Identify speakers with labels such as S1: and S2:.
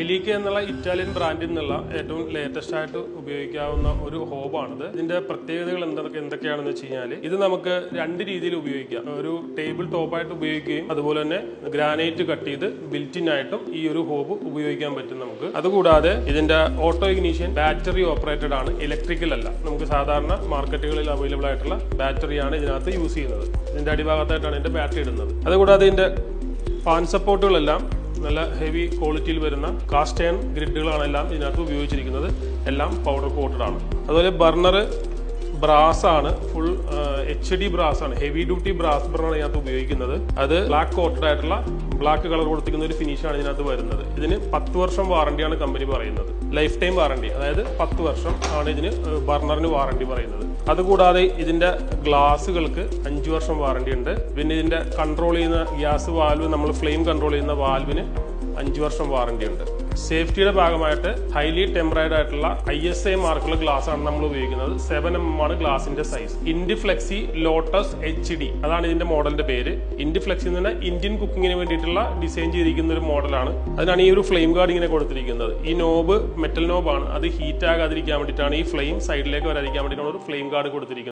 S1: എലീക്ക എന്നുള്ള ഇറ്റാലിയൻ ബ്രാൻഡിൽ നിന്നുള്ള ഏറ്റവും ലേറ്റസ്റ്റ് ആയിട്ട് ഉപയോഗിക്കാവുന്ന ഒരു ഹോബാണിത്. ഇതിന്റെ പ്രത്യേകതകൾ എന്തൊക്കെ എന്തൊക്കെയാണെന്ന് വെച്ച് കഴിഞ്ഞാൽ ഇത് നമുക്ക് രണ്ട് രീതിയിൽ ഉപയോഗിക്കാം. ഒരു ടേബിൾ ടോപ്പായിട്ട് ഉപയോഗിക്കുകയും അതുപോലെ തന്നെ ഗ്രാനൈറ്റ് കട്ട് ചെയ്ത് ബിൽറ്റിൻ ആയിട്ടും ഈ ഒരു ഹോബ് ഉപയോഗിക്കാൻ പറ്റും നമുക്ക്. അതുകൂടാതെ ഇതിന്റെ ഓട്ടോ ഇഗ്നീഷ്യൻ ബാറ്ററി ഓപ്പറേറ്റഡ് ആണ്. ഇലക്ട്രിക്കൽ അല്ല. നമുക്ക് സാധാരണ മാർക്കറ്റുകളിൽ അവൈലബിൾ ആയിട്ടുള്ള ബാറ്ററിയാണ് ഇതിനകത്ത് യൂസ് ചെയ്യുന്നത്. ഇതിന്റെ അടിഭാഗത്തായിട്ടാണ് ഇതിന്റെ ബാറ്ററി ഇടുന്നത്. അതുകൂടാതെ ഇതിന്റെ ഫാൻ സപ്പോർട്ടുകളെല്ലാം നല്ല ഹെവി ക്വാളിറ്റിയിൽ വരുന്ന കാസ്റ്റ് അയൺ ഗ്രിഡുകളാണ് എല്ലാം ഇതിനകത്ത് ഉപയോഗിച്ചിരിക്കുന്നത്. എല്ലാം പൗഡർ കോട്ടഡ് ആണ്. അതുപോലെ ബർണർ ബ്രാസ് ആണ്. ഫുൾ എച്ച് ഡി ബ്രാസ് ആണ്. ഹെവി ഡ്യൂട്ടി ബ്രാസ് ബർണർ ഇതിനകത്ത് ഉപയോഗിക്കുന്നത്. അത് ബ്ലാക്ക് കോട്ടഡ് ആയിട്ടുള്ള ബ്ലാക്ക് കളർ കൊടുത്തിരിക്കുന്ന ഒരു ഫിനിഷാണ് ഇതിനകത്ത് വരുന്നത്. ഇതിന് പത്ത് വർഷം വാറണ്ടിയാണ് കമ്പനി പറയുന്നത്. ലൈഫ് ടൈം വാറണ്ടി അതായത് പത്ത് വർഷം ആണ് ഇതിന് ബർണറിന് വാറണ്ടി പറയുന്നത്. അതുകൂടാതെ ഇതിന്റെ ഗ്ലാസുകൾക്ക് അഞ്ചു വർഷം വാറണ്ടി ഉണ്ട്. പിന്നെ ഇതിന്റെ കൺട്രോൾ ചെയ്യുന്ന ഗ്യാസ് വാൽവ് നമ്മൾ ഫ്ലെയിം കൺട്രോൾ ചെയ്യുന്ന വാൽവിന് അഞ്ചു വർഷം വാറണ്ടി ഉണ്ട്. സേഫ്റ്റിയുടെ ഭാഗമായിട്ട് ഹൈലി ടെമ്പറൈഡ് ആയിട്ടുള്ള ഐ എസ് ഐ മാർക്കുള്ള ഗ്ലാസ് ആണ് നമ്മൾ ഉപയോഗിക്കുന്നത്. സെവൻ എം ആണ് ഗ്ലാസിന്റെ സൈസ് ഇൻഡിഫ്ലെക്സി ലോട്ടസ് എച്ച് ഡി അതാണ് ഇതിന്റെ മോഡലിന്റെ പേര്. ഇൻഡിഫ്ലെക്സി എന്ന് പറഞ്ഞാൽ ഇന്ത്യൻ കുക്കിങ്ങിന് വേണ്ടിയിട്ടുള്ള ഡിസൈൻ ചെയ്തിരിക്കുന്ന ഒരു മോഡലാണ് അതിനാണ് ഈ ഒരു ഫ്ലെയിം ഗാർഡ് ഇങ്ങനെ കൊടുത്തിരിക്കുന്നത്. ഈ നോബ് മെറ്റൽ നോബാണ് അത് ഹീറ്റ് ആകാതിരിക്കാൻ വേണ്ടിയിട്ടാണ് ഈ ഫ്ലെയിം സൈഡിലേക്ക് വരാതിരിക്കാൻ വേണ്ടിയിട്ടാണ് ഒരു ഫ്ലെയിം ഗാർഡ് കൊടുത്തിരിക്കുന്നത്.